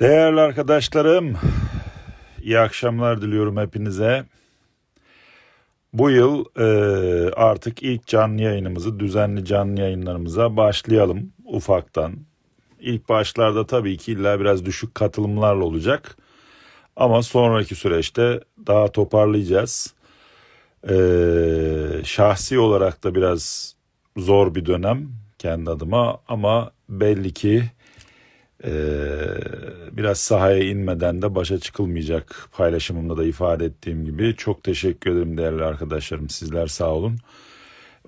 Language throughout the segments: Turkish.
Değerli arkadaşlarım, iyi akşamlar diliyorum hepinize. Bu yıl e, artık ilk canlı yayınımızı, düzenli canlı yayınlarımıza başlayalım ufaktan. İlk başlarda tabii ki illa biraz düşük katılımlarla olacak. Ama sonraki süreçte daha toparlayacağız. E, şahsi olarak da biraz zor bir dönem kendi adıma ama belli ki biraz sahaya inmeden de başa çıkılmayacak paylaşımımda da ifade ettiğim gibi. Çok teşekkür ederim değerli arkadaşlarım. Sizler sağ olun.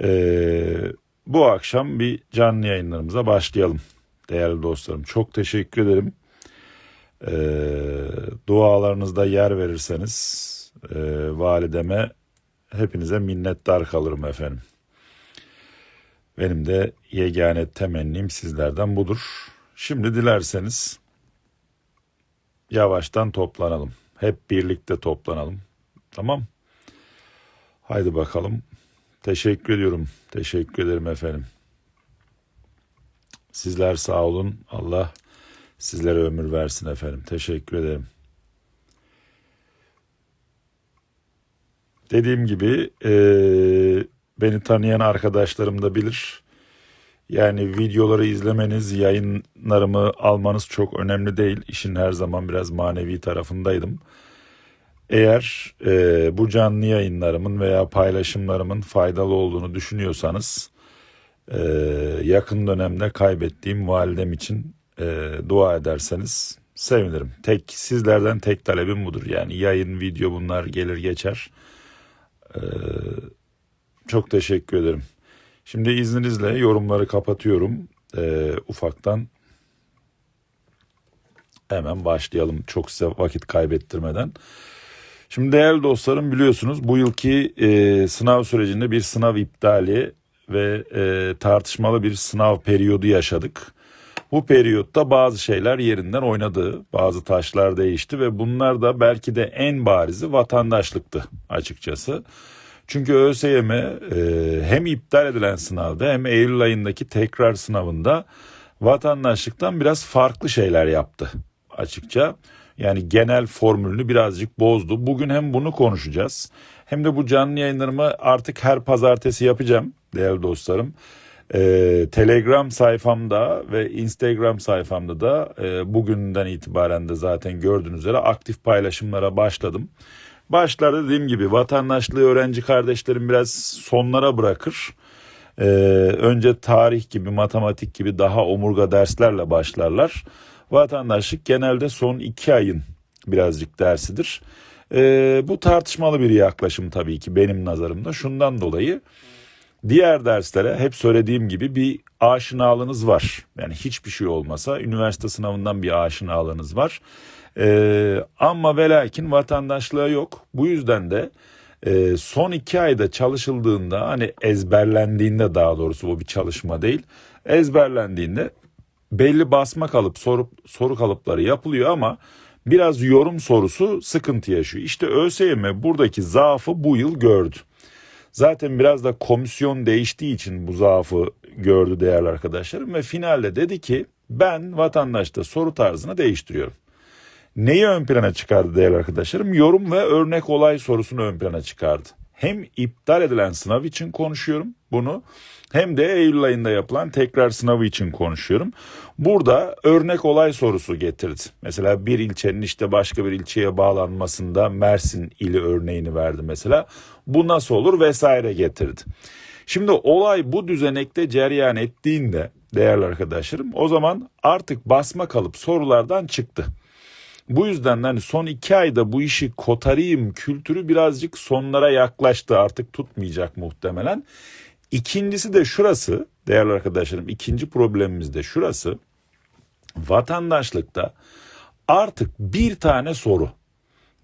Ee, bu akşam bir canlı yayınlarımıza başlayalım değerli dostlarım. Çok teşekkür ederim. Ee, dualarınızda yer verirseniz e, valideme hepinize minnettar kalırım efendim. Benim de yegane temennim sizlerden budur. Şimdi dilerseniz yavaştan toplanalım. Hep birlikte toplanalım. Tamam? Haydi bakalım. Teşekkür ediyorum. Teşekkür ederim efendim. Sizler sağ olun. Allah sizlere ömür versin efendim. Teşekkür ederim. Dediğim gibi eee, beni tanıyan arkadaşlarım da bilir. Yani videoları izlemeniz, yayınlarımı almanız çok önemli değil. İşin her zaman biraz manevi tarafındaydım. Eğer e, bu canlı yayınlarımın veya paylaşımlarımın faydalı olduğunu düşünüyorsanız e, yakın dönemde kaybettiğim validem için e, dua ederseniz sevinirim. Tek sizlerden tek talebim budur. Yani yayın, video bunlar gelir geçer. E, çok teşekkür ederim. Şimdi izninizle yorumları kapatıyorum. Ee, ufaktan hemen başlayalım çok size vakit kaybettirmeden. Şimdi değerli dostlarım biliyorsunuz bu yılki e, sınav sürecinde bir sınav iptali ve e, tartışmalı bir sınav periyodu yaşadık. Bu periyotta bazı şeyler yerinden oynadı, bazı taşlar değişti ve bunlar da belki de en barizi vatandaşlıktı açıkçası. Çünkü ÖSYM e, hem iptal edilen sınavda hem Eylül ayındaki tekrar sınavında vatandaşlıktan biraz farklı şeyler yaptı açıkça. Yani genel formülünü birazcık bozdu. Bugün hem bunu konuşacağız hem de bu canlı yayınlarımı artık her pazartesi yapacağım değerli dostlarım. Ee, Telegram sayfamda ve Instagram sayfamda da e, bugünden itibaren de zaten gördüğünüz üzere aktif paylaşımlara başladım. Başlarda dediğim gibi vatandaşlığı öğrenci kardeşlerim biraz sonlara bırakır. Ee, önce tarih gibi, matematik gibi daha omurga derslerle başlarlar. Vatandaşlık genelde son iki ayın birazcık dersidir. Ee, bu tartışmalı bir yaklaşım tabii ki benim nazarımda. Şundan dolayı diğer derslere hep söylediğim gibi bir aşinalığınız var. Yani hiçbir şey olmasa üniversite sınavından bir aşinalığınız var. Ee, ama ve lakin vatandaşlığa yok. Bu yüzden de e, son iki ayda çalışıldığında hani ezberlendiğinde daha doğrusu bu bir çalışma değil. Ezberlendiğinde belli basma kalıp soru, soru kalıpları yapılıyor ama biraz yorum sorusu sıkıntı yaşıyor. İşte ÖSYM buradaki zaafı bu yıl gördü. Zaten biraz da komisyon değiştiği için bu zaafı gördü değerli arkadaşlarım ve finalde dedi ki ben vatandaşta soru tarzını değiştiriyorum. Neyi ön plana çıkardı değerli arkadaşlarım? Yorum ve örnek olay sorusunu ön plana çıkardı. Hem iptal edilen sınav için konuşuyorum bunu hem de Eylül ayında yapılan tekrar sınavı için konuşuyorum. Burada örnek olay sorusu getirdi. Mesela bir ilçenin işte başka bir ilçeye bağlanmasında Mersin ili örneğini verdi mesela. Bu nasıl olur vesaire getirdi. Şimdi olay bu düzenekte cereyan ettiğinde değerli arkadaşlarım o zaman artık basma kalıp sorulardan çıktı. Bu yüzden hani son iki ayda bu işi kotarayım kültürü birazcık sonlara yaklaştı artık tutmayacak muhtemelen. İkincisi de şurası değerli arkadaşlarım ikinci problemimiz de şurası. Vatandaşlıkta artık bir tane soru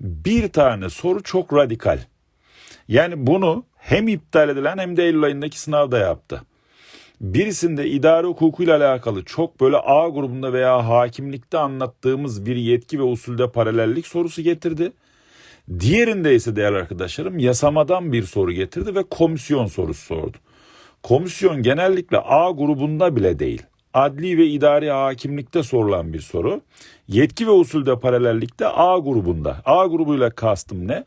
bir tane soru çok radikal. Yani bunu hem iptal edilen hem de Eylül ayındaki sınavda yaptı. Birisinde idare hukukuyla alakalı çok böyle A grubunda veya hakimlikte anlattığımız bir yetki ve usulde paralellik sorusu getirdi. Diğerinde ise değerli arkadaşlarım yasamadan bir soru getirdi ve komisyon sorusu sordu. Komisyon genellikle A grubunda bile değil. adli ve idari hakimlikte sorulan bir soru. Yetki ve usulde paralellikte A grubunda. A grubuyla kastım ne?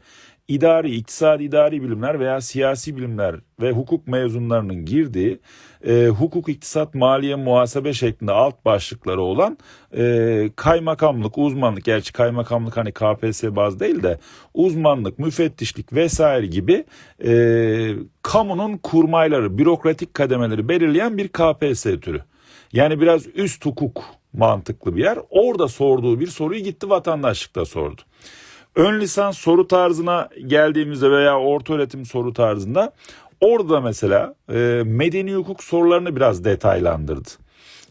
İdari, iktisadi idari bilimler veya siyasi bilimler ve hukuk mezunlarının girdiği e, hukuk, iktisat, maliye, muhasebe şeklinde alt başlıkları olan e, kaymakamlık, uzmanlık, gerçi kaymakamlık hani KPSS baz değil de uzmanlık, müfettişlik vesaire gibi e, kamunun kurmayları, bürokratik kademeleri belirleyen bir KPSS türü. Yani biraz üst hukuk mantıklı bir yer. Orada sorduğu bir soruyu gitti vatandaşlıkta sordu. Ön lisans soru tarzına geldiğimizde veya orta öğretim soru tarzında orada mesela e, medeni hukuk sorularını biraz detaylandırdı.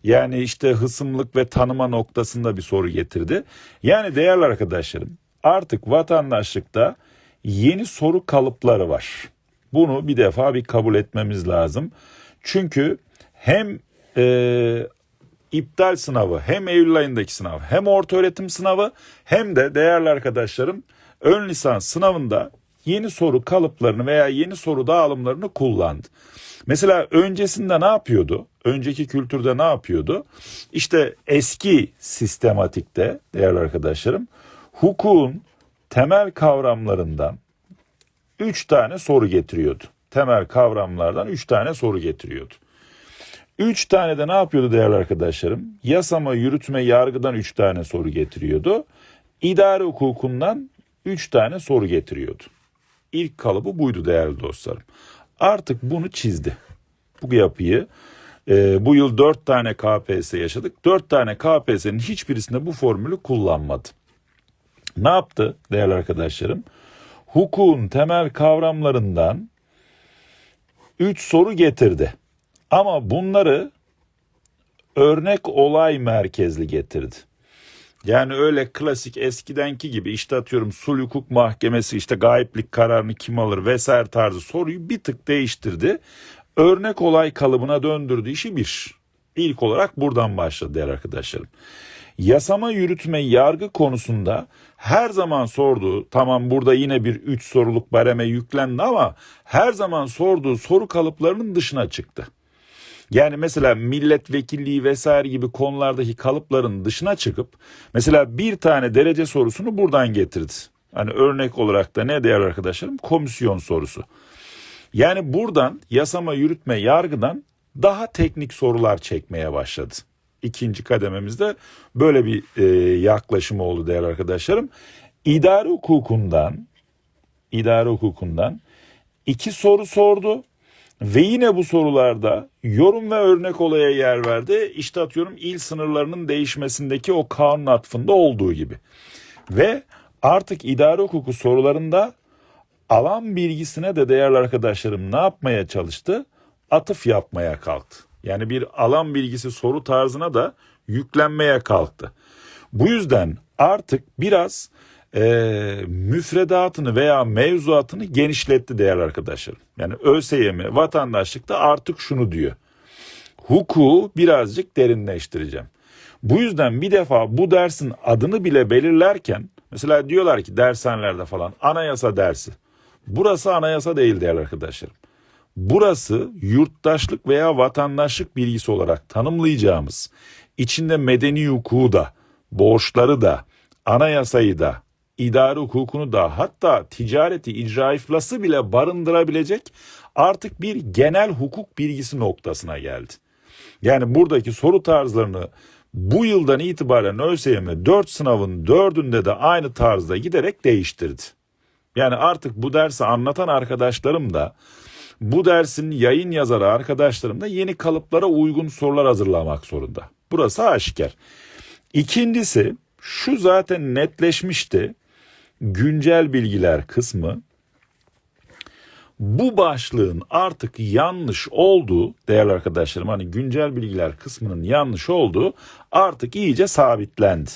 Yani işte hısımlık ve tanıma noktasında bir soru getirdi. Yani değerli arkadaşlarım artık vatandaşlıkta yeni soru kalıpları var. Bunu bir defa bir kabul etmemiz lazım. Çünkü hem e, iptal sınavı hem Eylül ayındaki sınav hem orta öğretim sınavı hem de değerli arkadaşlarım ön lisans sınavında yeni soru kalıplarını veya yeni soru dağılımlarını kullandı. Mesela öncesinde ne yapıyordu? Önceki kültürde ne yapıyordu? İşte eski sistematikte değerli arkadaşlarım hukukun temel kavramlarından 3 tane soru getiriyordu. Temel kavramlardan 3 tane soru getiriyordu. Üç tane de ne yapıyordu değerli arkadaşlarım? Yasama, yürütme, yargıdan üç tane soru getiriyordu. İdare hukukundan üç tane soru getiriyordu. İlk kalıbı buydu değerli dostlarım. Artık bunu çizdi. Bu yapıyı e, bu yıl dört tane KPSS yaşadık. Dört tane KPSS'nin hiçbirisinde bu formülü kullanmadı. Ne yaptı değerli arkadaşlarım? Hukukun temel kavramlarından üç soru getirdi. Ama bunları örnek olay merkezli getirdi. Yani öyle klasik eskidenki gibi işte atıyorum sul hukuk mahkemesi işte gayiplik kararını kim alır vesaire tarzı soruyu bir tık değiştirdi. Örnek olay kalıbına döndürdü işi bir. İlk olarak buradan başladı değerli arkadaşlarım. Yasama yürütme yargı konusunda her zaman sorduğu tamam burada yine bir 3 soruluk bareme yüklendi ama her zaman sorduğu soru kalıplarının dışına çıktı. Yani mesela milletvekilliği vesaire gibi konulardaki kalıpların dışına çıkıp mesela bir tane derece sorusunu buradan getirdi. Hani örnek olarak da ne değerli arkadaşlarım? Komisyon sorusu. Yani buradan yasama, yürütme, yargıdan daha teknik sorular çekmeye başladı. İkinci kadememizde böyle bir e, yaklaşım oldu değerli arkadaşlarım. İdare hukukundan, idare hukukundan iki soru sordu. Ve yine bu sorularda yorum ve örnek olaya yer verdi. İşte atıyorum il sınırlarının değişmesindeki o kanun atfında olduğu gibi. Ve artık idare hukuku sorularında alan bilgisine de değerli arkadaşlarım ne yapmaya çalıştı? Atıf yapmaya kalktı. Yani bir alan bilgisi soru tarzına da yüklenmeye kalktı. Bu yüzden artık biraz e, müfredatını veya mevzuatını genişletti değerli arkadaşlar. Yani ÖSYM vatandaşlıkta artık şunu diyor. Hukuku birazcık derinleştireceğim. Bu yüzden bir defa bu dersin adını bile belirlerken mesela diyorlar ki dershanelerde falan anayasa dersi. Burası anayasa değil değerli arkadaşlarım. Burası yurttaşlık veya vatandaşlık bilgisi olarak tanımlayacağımız içinde medeni hukuku da, borçları da, anayasayı da, idari hukukunu da hatta ticareti icra iflası bile barındırabilecek artık bir genel hukuk bilgisi noktasına geldi. Yani buradaki soru tarzlarını bu yıldan itibaren ÖSYM 4 sınavın 4'ünde de aynı tarzda giderek değiştirdi. Yani artık bu dersi anlatan arkadaşlarım da bu dersin yayın yazarı arkadaşlarım da yeni kalıplara uygun sorular hazırlamak zorunda. Burası aşikar. İkincisi şu zaten netleşmişti güncel bilgiler kısmı bu başlığın artık yanlış olduğu değerli arkadaşlarım hani güncel bilgiler kısmının yanlış olduğu artık iyice sabitlendi.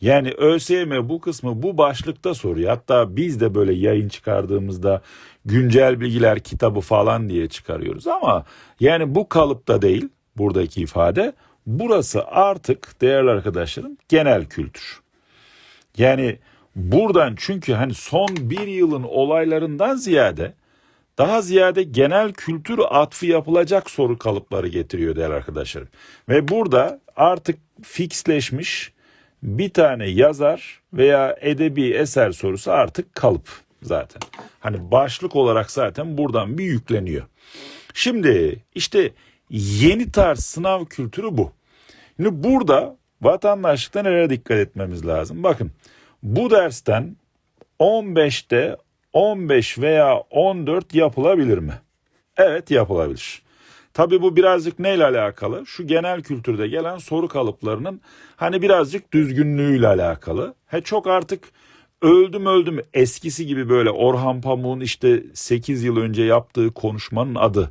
Yani ÖSYM bu kısmı bu başlıkta soruyor. Hatta biz de böyle yayın çıkardığımızda güncel bilgiler kitabı falan diye çıkarıyoruz ama yani bu kalıpta değil buradaki ifade. Burası artık değerli arkadaşlarım genel kültür. Yani Buradan çünkü hani son bir yılın olaylarından ziyade daha ziyade genel kültür atfı yapılacak soru kalıpları getiriyor değerli arkadaşlarım. Ve burada artık fixleşmiş bir tane yazar veya edebi eser sorusu artık kalıp zaten. Hani başlık olarak zaten buradan bir yükleniyor. Şimdi işte yeni tarz sınav kültürü bu. Şimdi burada vatandaşlıkta nereye dikkat etmemiz lazım? Bakın bu dersten 15'te 15 veya 14 yapılabilir mi? Evet yapılabilir. Tabii bu birazcık neyle alakalı? Şu genel kültürde gelen soru kalıplarının hani birazcık düzgünlüğüyle alakalı. He çok artık öldüm öldüm eskisi gibi böyle Orhan Pamuk'un işte 8 yıl önce yaptığı konuşmanın adı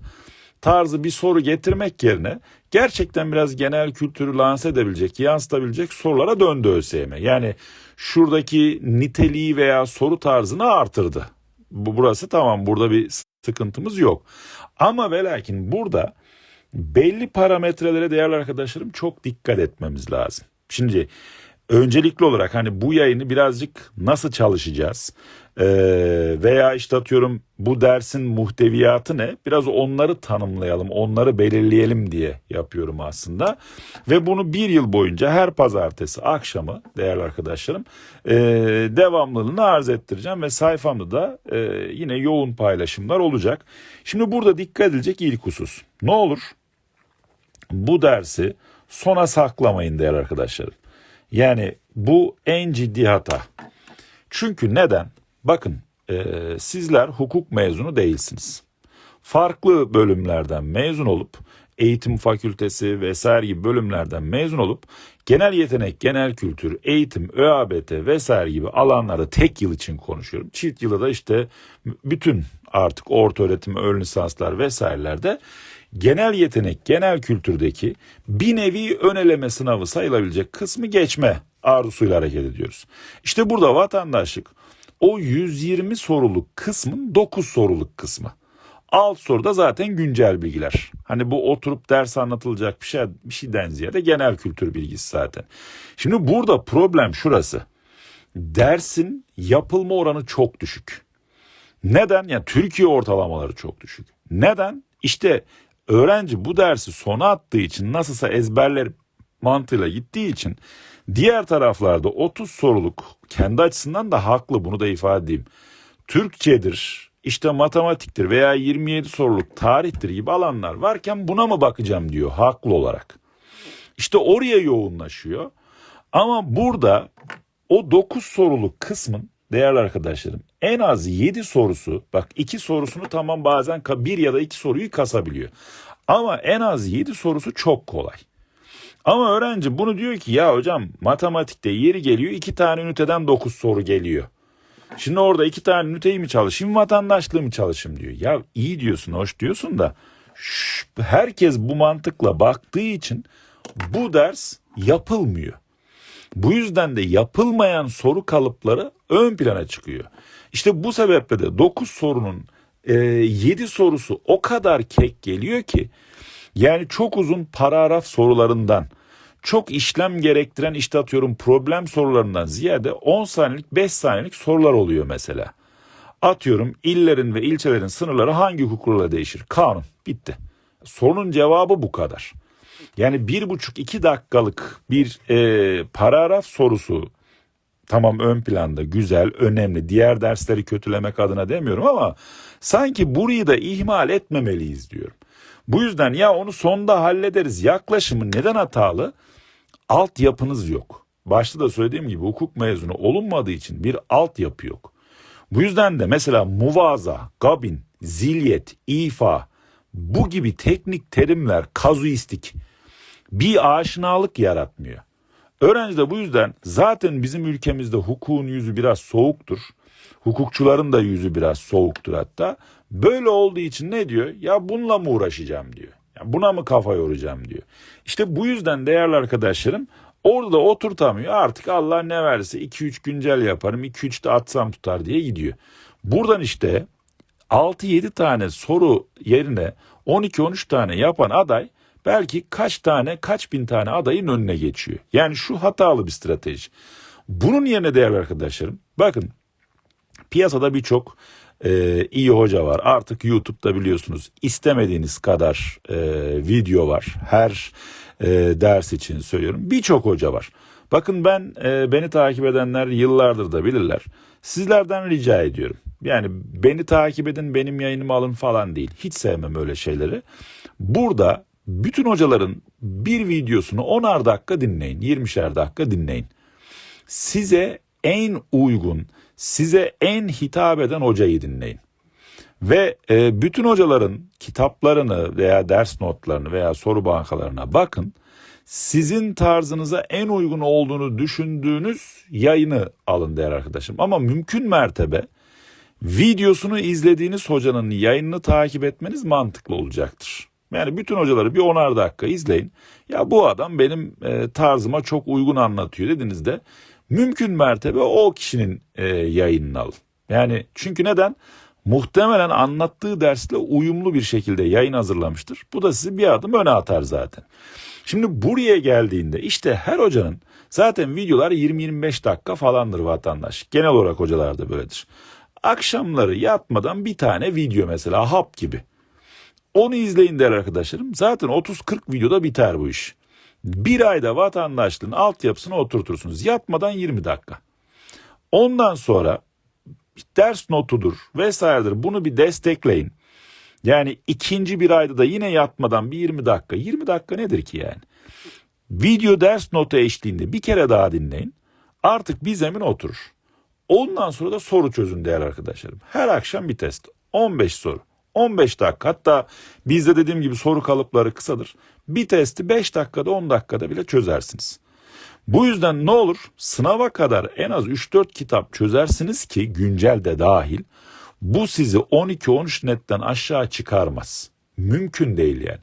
tarzı bir soru getirmek yerine gerçekten biraz genel kültürü lanse edebilecek, yansıtabilecek sorulara döndü ÖSYM. Yani şuradaki niteliği veya soru tarzını artırdı. Bu burası tamam burada bir sıkıntımız yok. Ama ve lakin burada belli parametrelere değerli arkadaşlarım çok dikkat etmemiz lazım. Şimdi öncelikli olarak hani bu yayını birazcık nasıl çalışacağız? Ee, veya işte atıyorum bu dersin muhteviyatı ne? Biraz onları tanımlayalım onları belirleyelim diye yapıyorum aslında. Ve bunu bir yıl boyunca her pazartesi akşamı değerli arkadaşlarım e, devamlılığını arz ettireceğim ve sayfamda da e, yine yoğun paylaşımlar olacak. Şimdi burada dikkat edilecek ilk husus. Ne olur? Bu dersi sona saklamayın değerli arkadaşlarım. Yani bu en ciddi hata. Çünkü neden? Bakın e, sizler hukuk mezunu değilsiniz. Farklı bölümlerden mezun olup eğitim fakültesi vesaire gibi bölümlerden mezun olup genel yetenek, genel kültür, eğitim, ÖABT vesaire gibi alanları tek yıl için konuşuyorum. Çift yıla da işte bütün artık orta öğretim, ön lisanslar vesairelerde genel yetenek, genel kültürdeki bir nevi ön eleme sınavı sayılabilecek kısmı geçme arzusuyla hareket ediyoruz. İşte burada vatandaşlık o 120 soruluk kısmın 9 soruluk kısmı. Alt soruda zaten güncel bilgiler. Hani bu oturup ders anlatılacak bir şey bir şeyden ziyade genel kültür bilgisi zaten. Şimdi burada problem şurası. Dersin yapılma oranı çok düşük. Neden? Yani Türkiye ortalamaları çok düşük. Neden? İşte öğrenci bu dersi sona attığı için nasılsa ezberler mantığıyla gittiği için diğer taraflarda 30 soruluk kendi açısından da haklı bunu da ifade edeyim. Türkçedir, işte matematiktir veya 27 soruluk tarihtir gibi alanlar varken buna mı bakacağım diyor haklı olarak. İşte oraya yoğunlaşıyor. Ama burada o 9 soruluk kısmın değerli arkadaşlarım en az 7 sorusu bak 2 sorusunu tamam bazen bir ya da 2 soruyu kasabiliyor. Ama en az 7 sorusu çok kolay. Ama öğrenci bunu diyor ki ya hocam matematikte yeri geliyor 2 tane üniteden 9 soru geliyor. Şimdi orada iki tane üniteyi mi çalışayım vatandaşlığı mı çalışayım diyor. Ya iyi diyorsun hoş diyorsun da şş, herkes bu mantıkla baktığı için bu ders yapılmıyor. Bu yüzden de yapılmayan soru kalıpları ön plana çıkıyor. İşte bu sebeple de 9 sorunun e, 7 sorusu o kadar kek geliyor ki yani çok uzun paragraf sorularından çok işlem gerektiren işte atıyorum problem sorularından ziyade 10 saniyelik 5 saniyelik sorular oluyor mesela. Atıyorum illerin ve ilçelerin sınırları hangi hukukla değişir? Kanun. Bitti. Sorunun cevabı bu kadar. Yani bir buçuk iki dakikalık bir e, paragraf sorusu tamam ön planda güzel önemli diğer dersleri kötülemek adına demiyorum ama sanki burayı da ihmal etmemeliyiz diyorum. Bu yüzden ya onu sonda hallederiz yaklaşımı neden hatalı? Altyapınız yok. Başta da söylediğim gibi hukuk mezunu olunmadığı için bir altyapı yok. Bu yüzden de mesela muvaza, gabin, zilyet, ifa bu gibi teknik terimler kazuistik bir aşinalık yaratmıyor. Öğrenci de bu yüzden zaten bizim ülkemizde hukukun yüzü biraz soğuktur. Hukukçuların da yüzü biraz soğuktur hatta. Böyle olduğu için ne diyor? Ya bununla mı uğraşacağım diyor. Ya buna mı kafa yoracağım diyor. İşte bu yüzden değerli arkadaşlarım orada oturtamıyor. Artık Allah ne verse 2-3 güncel yaparım 2-3 de atsam tutar diye gidiyor. Buradan işte 6-7 tane soru yerine 12-13 tane yapan aday belki kaç tane kaç bin tane adayın önüne geçiyor. Yani şu hatalı bir strateji. Bunun yerine değerli arkadaşlarım bakın Piyasada birçok e, iyi hoca var. Artık YouTube'da biliyorsunuz istemediğiniz kadar e, video var. Her e, ders için söylüyorum. Birçok hoca var. Bakın ben e, beni takip edenler yıllardır da bilirler. Sizlerden rica ediyorum. Yani beni takip edin, benim yayınımı alın falan değil. Hiç sevmem öyle şeyleri. Burada bütün hocaların bir videosunu 10'ar dakika dinleyin, 20'şer dakika dinleyin. Size en uygun, size en hitap eden hocayı dinleyin. Ve e, bütün hocaların kitaplarını veya ders notlarını veya soru bankalarına bakın. Sizin tarzınıza en uygun olduğunu düşündüğünüz yayını alın değerli arkadaşım. Ama mümkün mertebe videosunu izlediğiniz hocanın yayınını takip etmeniz mantıklı olacaktır. Yani bütün hocaları bir onar dakika izleyin. Ya bu adam benim e, tarzıma çok uygun anlatıyor dediğinizde mümkün mertebe o kişinin e, yayınını alın. Yani çünkü neden? Muhtemelen anlattığı dersle uyumlu bir şekilde yayın hazırlamıştır. Bu da sizi bir adım öne atar zaten. Şimdi buraya geldiğinde işte her hocanın zaten videolar 20-25 dakika falandır vatandaş. Genel olarak hocalarda böyledir. Akşamları yatmadan bir tane video mesela hap gibi. Onu izleyin der arkadaşlarım. Zaten 30-40 videoda biter bu iş. Bir ayda vatandaşlığın altyapısını oturtursunuz. Yatmadan 20 dakika. Ondan sonra ders notudur vesairedir bunu bir destekleyin. Yani ikinci bir ayda da yine yatmadan bir 20 dakika. 20 dakika nedir ki yani? Video ders notu eşliğinde bir kere daha dinleyin. Artık bir zemin oturur. Ondan sonra da soru çözün değerli arkadaşlarım. Her akşam bir test. 15 soru. 15 dakika hatta bizde dediğim gibi soru kalıpları kısadır. Bir testi 5 dakikada 10 dakikada bile çözersiniz. Bu yüzden ne olur sınava kadar en az 3-4 kitap çözersiniz ki güncel de dahil. Bu sizi 12-13 netten aşağı çıkarmaz. Mümkün değil yani.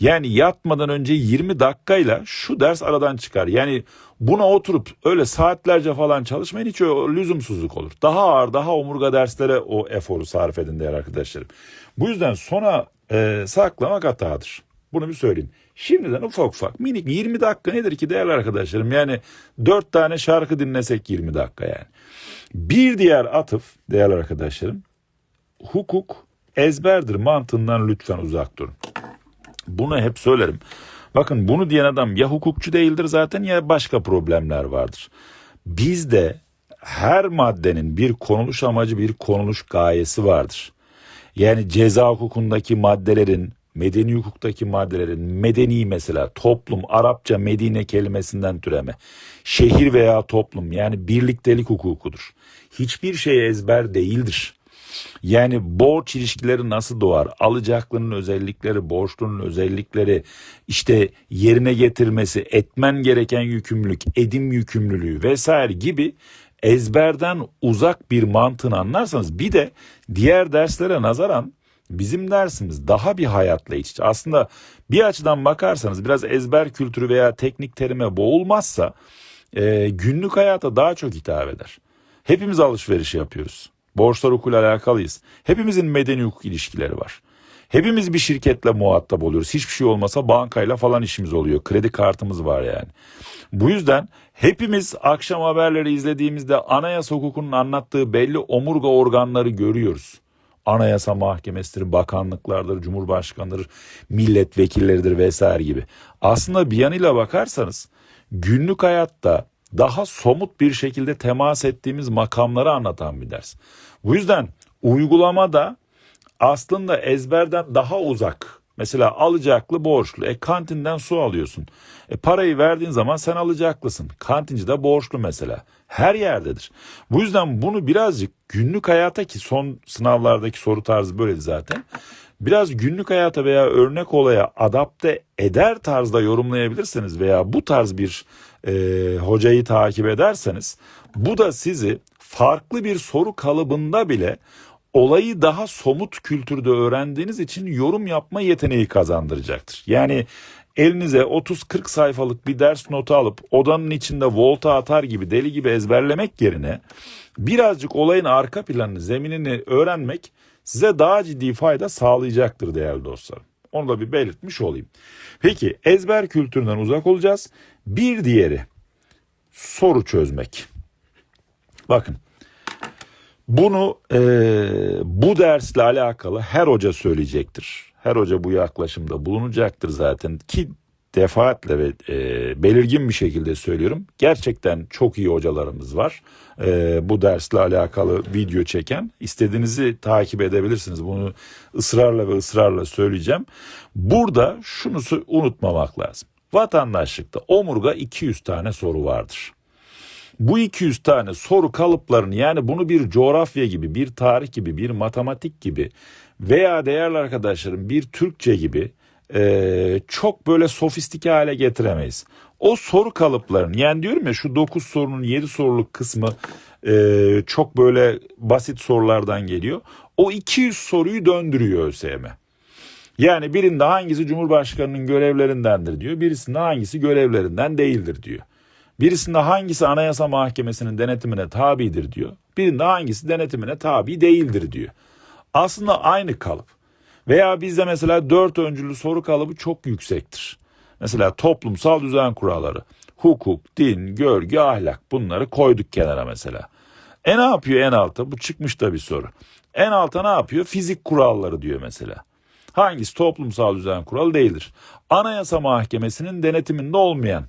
Yani yatmadan önce 20 dakikayla şu ders aradan çıkar. Yani buna oturup öyle saatlerce falan çalışmayın hiç öyle lüzumsuzluk olur. Daha ağır, daha omurga derslere o eforu sarf edin değerli arkadaşlarım. Bu yüzden sona e, saklamak hatadır. Bunu bir söyleyeyim. Şimdiden ufak ufak minik 20 dakika nedir ki değerli arkadaşlarım? Yani 4 tane şarkı dinlesek 20 dakika yani. Bir diğer atıf değerli arkadaşlarım hukuk ezberdir mantığından lütfen uzak durun. Bunu hep söylerim. Bakın bunu diyen adam ya hukukçu değildir zaten ya başka problemler vardır. Bizde her maddenin bir konuluş amacı, bir konuluş gayesi vardır. Yani ceza hukukundaki maddelerin, medeni hukuktaki maddelerin, medeni mesela toplum, Arapça Medine kelimesinden türeme, şehir veya toplum yani birliktelik hukukudur. Hiçbir şey ezber değildir. Yani borç ilişkileri nasıl doğar? Alacaklının özellikleri, borçlunun özellikleri, işte yerine getirmesi, etmen gereken yükümlülük, edim yükümlülüğü vesaire gibi ezberden uzak bir mantığını anlarsanız bir de diğer derslere nazaran bizim dersimiz daha bir hayatla iç içe. Aslında bir açıdan bakarsanız biraz ezber kültürü veya teknik terime boğulmazsa e, günlük hayata daha çok hitap eder. Hepimiz alışveriş yapıyoruz. Borçlar hukukuyla alakalıyız. Hepimizin medeni hukuk ilişkileri var. Hepimiz bir şirketle muhatap oluyoruz. Hiçbir şey olmasa bankayla falan işimiz oluyor. Kredi kartımız var yani. Bu yüzden hepimiz akşam haberleri izlediğimizde anayasa hukukunun anlattığı belli omurga organları görüyoruz. Anayasa mahkemesidir, bakanlıklardır, cumhurbaşkanıdır, milletvekilleridir vesaire gibi. Aslında bir yanıyla bakarsanız günlük hayatta daha somut bir şekilde temas ettiğimiz makamları anlatan bir ders. Bu yüzden uygulamada aslında ezberden daha uzak. Mesela alacaklı borçlu. E kantinden su alıyorsun. E parayı verdiğin zaman sen alacaklısın. Kantinci de borçlu mesela. Her yerdedir. Bu yüzden bunu birazcık günlük hayata ki son sınavlardaki soru tarzı böyledi zaten. Biraz günlük hayata veya örnek olaya adapte eder tarzda yorumlayabilirsiniz veya bu tarz bir e, hocayı takip ederseniz bu da sizi farklı bir soru kalıbında bile olayı daha somut kültürde öğrendiğiniz için yorum yapma yeteneği kazandıracaktır. Yani elinize 30-40 sayfalık bir ders notu alıp odanın içinde volta atar gibi deli gibi ezberlemek yerine birazcık olayın arka planını, zeminini öğrenmek size daha ciddi fayda sağlayacaktır değerli dostlarım. Onu da bir belirtmiş olayım. Peki ezber kültüründen uzak olacağız. Bir diğeri soru çözmek. Bakın Bunu e, bu dersle alakalı her hoca söyleyecektir. Her hoca bu yaklaşımda bulunacaktır zaten ki defaatle ve e, belirgin bir şekilde söylüyorum. Gerçekten çok iyi hocalarımız var. E, bu dersle alakalı video çeken. İstediğinizi takip edebilirsiniz. Bunu ısrarla ve ısrarla söyleyeceğim. Burada şunu unutmamak lazım. Vatandaşlıkta omurga 200 tane soru vardır. Bu 200 tane soru kalıplarını yani bunu bir coğrafya gibi, bir tarih gibi, bir matematik gibi veya değerli arkadaşlarım bir Türkçe gibi e, çok böyle sofistike hale getiremeyiz. O soru kalıplarını yani diyorum ya şu 9 sorunun 7 soruluk kısmı e, çok böyle basit sorulardan geliyor. O 200 soruyu döndürüyor ÖSYM. Yani birinde hangisi Cumhurbaşkanı'nın görevlerindendir diyor. Birisinde hangisi görevlerinden değildir diyor. Birisinde hangisi Anayasa Mahkemesi'nin denetimine tabidir diyor. Birinde hangisi denetimine tabi değildir diyor. Aslında aynı kalıp. Veya bizde mesela dört öncülü soru kalıbı çok yüksektir. Mesela toplumsal düzen kuralları, hukuk, din, görgü, ahlak bunları koyduk kenara mesela. E ne yapıyor en alta? Bu çıkmış da bir soru. En alta ne yapıyor? Fizik kuralları diyor mesela. Hangisi toplumsal düzen kuralı değildir? Anayasa Mahkemesi'nin denetiminde olmayan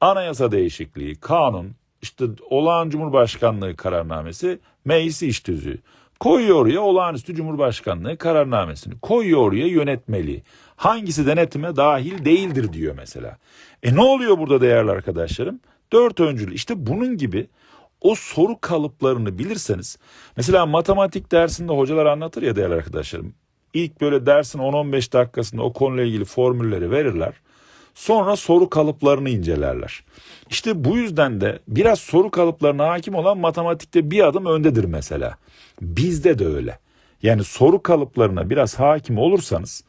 anayasa değişikliği, kanun, işte olağan cumhurbaşkanlığı kararnamesi, meclis iş tüzüğü. Koyuyor oraya olağanüstü cumhurbaşkanlığı kararnamesini. Koyuyor oraya yönetmeliği. Hangisi denetime dahil değildir diyor mesela. E ne oluyor burada değerli arkadaşlarım? Dört öncül. İşte bunun gibi o soru kalıplarını bilirseniz mesela matematik dersinde hocalar anlatır ya değerli arkadaşlarım. İlk böyle dersin 10-15 dakikasında o konuyla ilgili formülleri verirler. Sonra soru kalıplarını incelerler. İşte bu yüzden de biraz soru kalıplarına hakim olan matematikte bir adım öndedir mesela. Bizde de öyle. Yani soru kalıplarına biraz hakim olursanız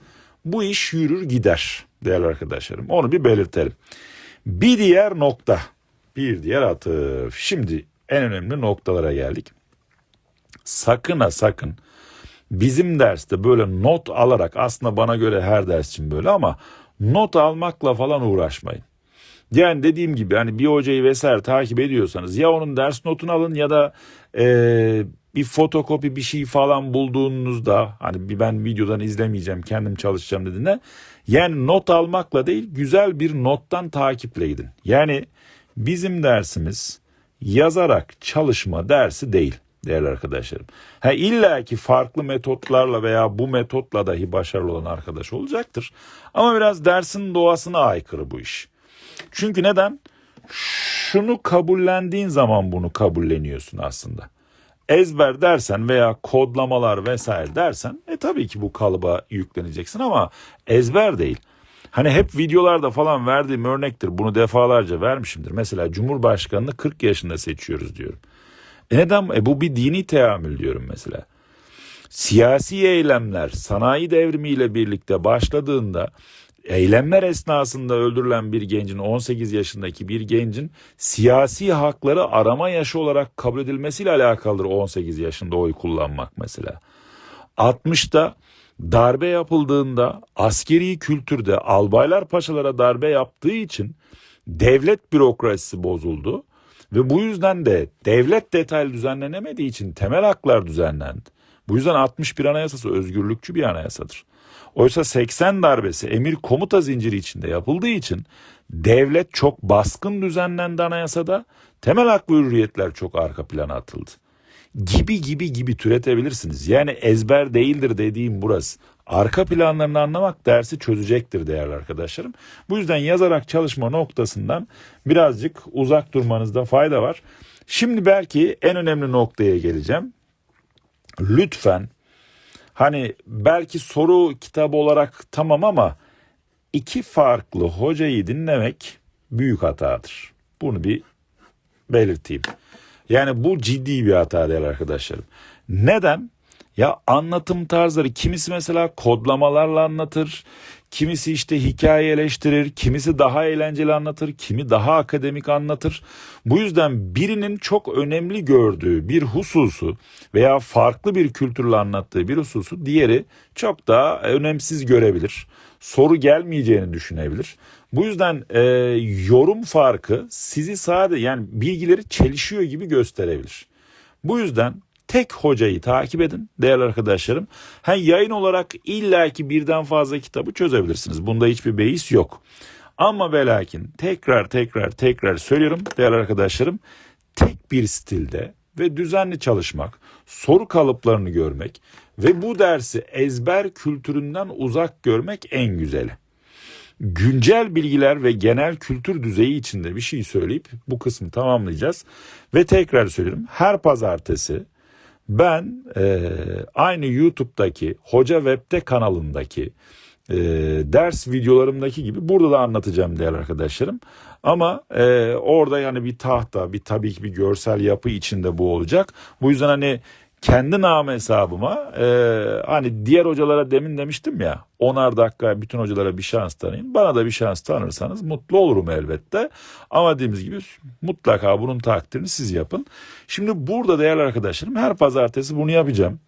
bu iş yürür gider değerli arkadaşlarım. Onu bir belirtelim. Bir diğer nokta, bir diğer atıf. Şimdi en önemli noktalara geldik. Sakın ha sakın bizim derste böyle not alarak aslında bana göre her ders için böyle ama not almakla falan uğraşmayın. Yani dediğim gibi hani bir hocayı vesaire takip ediyorsanız ya onun ders notunu alın ya da e, bir fotokopi bir şey falan bulduğunuzda hani bir ben videodan izlemeyeceğim kendim çalışacağım dediğinde yani not almakla değil güzel bir nottan takiple gidin. Yani bizim dersimiz yazarak çalışma dersi değil değerli arkadaşlarım. Ha illa ki farklı metotlarla veya bu metotla dahi başarılı olan arkadaş olacaktır. Ama biraz dersin doğasına aykırı bu iş. Çünkü neden? Şunu kabullendiğin zaman bunu kabulleniyorsun aslında. Ezber dersen veya kodlamalar vesaire dersen e tabii ki bu kalıba yükleneceksin ama ezber değil. Hani hep videolarda falan verdiğim örnektir. Bunu defalarca vermişimdir. Mesela Cumhurbaşkanını 40 yaşında seçiyoruz diyorum. Neden? E bu bir dini teamül diyorum mesela. Siyasi eylemler sanayi devrimiyle birlikte başladığında eylemler esnasında öldürülen bir gencin 18 yaşındaki bir gencin siyasi hakları arama yaşı olarak kabul edilmesiyle alakalıdır 18 yaşında oy kullanmak mesela. 60'ta darbe yapıldığında askeri kültürde albaylar paşalara darbe yaptığı için devlet bürokrasisi bozuldu. Ve bu yüzden de devlet detaylı düzenlenemediği için temel haklar düzenlendi. Bu yüzden 61 Anayasası özgürlükçü bir anayasadır. Oysa 80 darbesi emir komuta zinciri içinde yapıldığı için devlet çok baskın düzenlendi anayasada. Temel hak ve hürriyetler çok arka plana atıldı. Gibi gibi gibi türetebilirsiniz. Yani ezber değildir dediğim burası. Arka planlarını anlamak dersi çözecektir değerli arkadaşlarım. Bu yüzden yazarak çalışma noktasından birazcık uzak durmanızda fayda var. Şimdi belki en önemli noktaya geleceğim. Lütfen hani belki soru kitabı olarak tamam ama iki farklı hocayı dinlemek büyük hatadır. Bunu bir belirteyim. Yani bu ciddi bir hata değerli arkadaşlarım. Neden? Ya anlatım tarzları kimisi mesela kodlamalarla anlatır. Kimisi işte hikaye eleştirir, kimisi daha eğlenceli anlatır, kimi daha akademik anlatır. Bu yüzden birinin çok önemli gördüğü bir hususu veya farklı bir kültürle anlattığı bir hususu diğeri çok daha önemsiz görebilir. Soru gelmeyeceğini düşünebilir. Bu yüzden e, yorum farkı sizi sadece yani bilgileri çelişiyor gibi gösterebilir. Bu yüzden tek hocayı takip edin değerli arkadaşlarım. Ha, yayın olarak illaki birden fazla kitabı çözebilirsiniz. Bunda hiçbir beis yok. Ama ve lakin tekrar tekrar tekrar söylüyorum değerli arkadaşlarım tek bir stilde ve düzenli çalışmak, soru kalıplarını görmek ve bu dersi ezber kültüründen uzak görmek en güzeli. Güncel bilgiler ve genel kültür düzeyi içinde bir şey söyleyip bu kısmı tamamlayacağız. Ve tekrar söylüyorum her pazartesi ben e, aynı YouTube'daki Hoca Web'te kanalındaki e, ders videolarımdaki gibi burada da anlatacağım değerli arkadaşlarım. Ama e, orada yani bir tahta, bir tabii ki bir görsel yapı içinde bu olacak. Bu yüzden hani kendi nam hesabıma e, hani diğer hocalara demin demiştim ya onar dakika bütün hocalara bir şans tanıyın. Bana da bir şans tanırsanız mutlu olurum elbette. Ama dediğimiz gibi mutlaka bunun takdirini siz yapın. Şimdi burada değerli arkadaşlarım her pazartesi bunu yapacağım.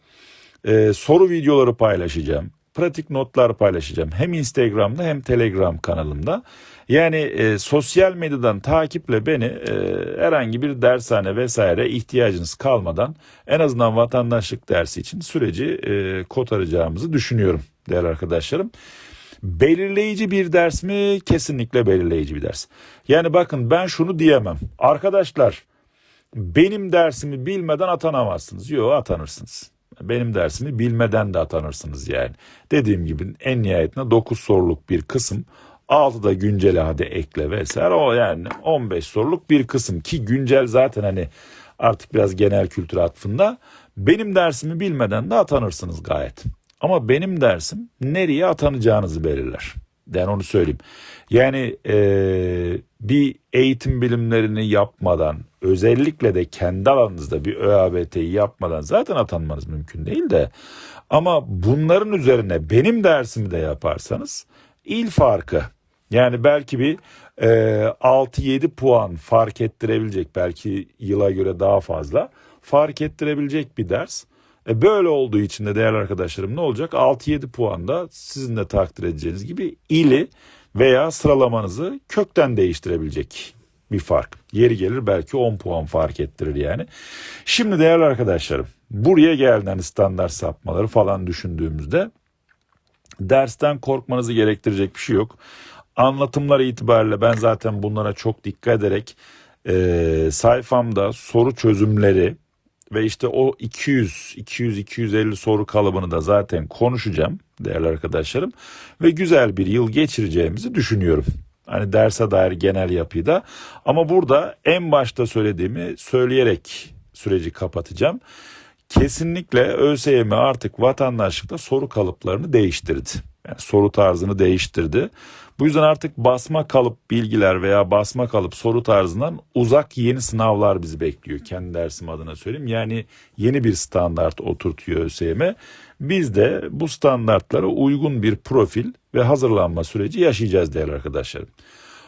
E, soru videoları paylaşacağım pratik notlar paylaşacağım. Hem Instagram'da hem Telegram kanalımda. Yani e, sosyal medyadan takiple beni e, herhangi bir dershane vesaire ihtiyacınız kalmadan en azından vatandaşlık dersi için süreci e, kotaracağımızı düşünüyorum değerli arkadaşlarım. Belirleyici bir ders mi? Kesinlikle belirleyici bir ders. Yani bakın ben şunu diyemem. Arkadaşlar benim dersimi bilmeden atanamazsınız. Yok atanırsınız. Benim dersimi bilmeden de atanırsınız yani. Dediğim gibi en nihayetinde 9 soruluk bir kısım 6 da güncel hadi ekle vesaire o yani 15 soruluk bir kısım ki güncel zaten hani artık biraz genel kültür atfında benim dersimi bilmeden de atanırsınız gayet. Ama benim dersim nereye atanacağınızı belirler. Yani onu söyleyeyim. Yani e, bir eğitim bilimlerini yapmadan özellikle de kendi alanınızda bir ÖABT'yi yapmadan zaten atanmanız mümkün değil de ama bunların üzerine benim dersimi de yaparsanız il farkı yani belki bir e, 6-7 puan fark ettirebilecek belki yıla göre daha fazla fark ettirebilecek bir ders. E böyle olduğu için de değerli arkadaşlarım ne olacak? 6-7 puanda sizin de takdir edeceğiniz gibi ili veya sıralamanızı kökten değiştirebilecek bir fark. Yeri gelir belki 10 puan fark ettirir yani. Şimdi değerli arkadaşlarım buraya gelden standart sapmaları falan düşündüğümüzde dersten korkmanızı gerektirecek bir şey yok. Anlatımlar itibariyle ben zaten bunlara çok dikkat ederek e, sayfamda soru çözümleri ve işte o 200 200 250 soru kalıbını da zaten konuşacağım değerli arkadaşlarım ve güzel bir yıl geçireceğimizi düşünüyorum. Hani derse dair genel yapıyı ama burada en başta söylediğimi söyleyerek süreci kapatacağım. Kesinlikle ÖSYM artık vatandaşlıkta soru kalıplarını değiştirdi. Yani soru tarzını değiştirdi. Bu yüzden artık basma kalıp bilgiler veya basma kalıp soru tarzından uzak yeni sınavlar bizi bekliyor. Kendi dersim adına söyleyeyim. Yani yeni bir standart oturtuyor ÖSYM. Biz de bu standartlara uygun bir profil ve hazırlanma süreci yaşayacağız değerli arkadaşlarım.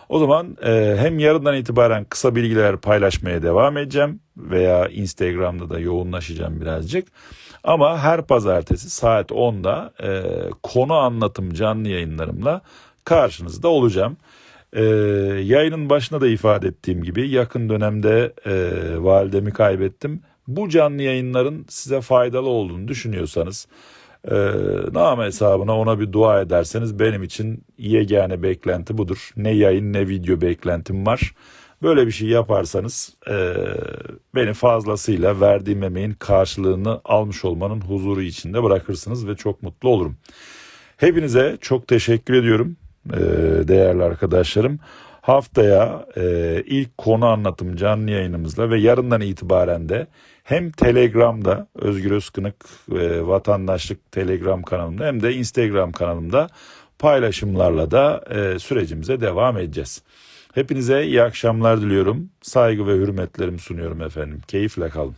O zaman e, hem yarından itibaren kısa bilgiler paylaşmaya devam edeceğim veya Instagram'da da yoğunlaşacağım birazcık. Ama her pazartesi saat 10'da e, konu anlatım canlı yayınlarımla karşınızda olacağım. Ee, yayının başında da ifade ettiğim gibi yakın dönemde e, validemi kaybettim. Bu canlı yayınların size faydalı olduğunu düşünüyorsanız e, nam hesabına ona bir dua ederseniz benim için yegane beklenti budur. Ne yayın ne video beklentim var. Böyle bir şey yaparsanız e, beni fazlasıyla verdiğim emeğin karşılığını almış olmanın huzuru içinde bırakırsınız ve çok mutlu olurum. Hepinize çok teşekkür ediyorum e, değerli arkadaşlarım. Haftaya e, ilk konu anlatım canlı yayınımızla ve yarından itibaren de hem Telegram'da Özgür Özkınık e, Vatandaşlık Telegram kanalımda hem de Instagram kanalımda paylaşımlarla da e, sürecimize devam edeceğiz. Hepinize iyi akşamlar diliyorum. Saygı ve hürmetlerimi sunuyorum efendim. Keyifle kalın.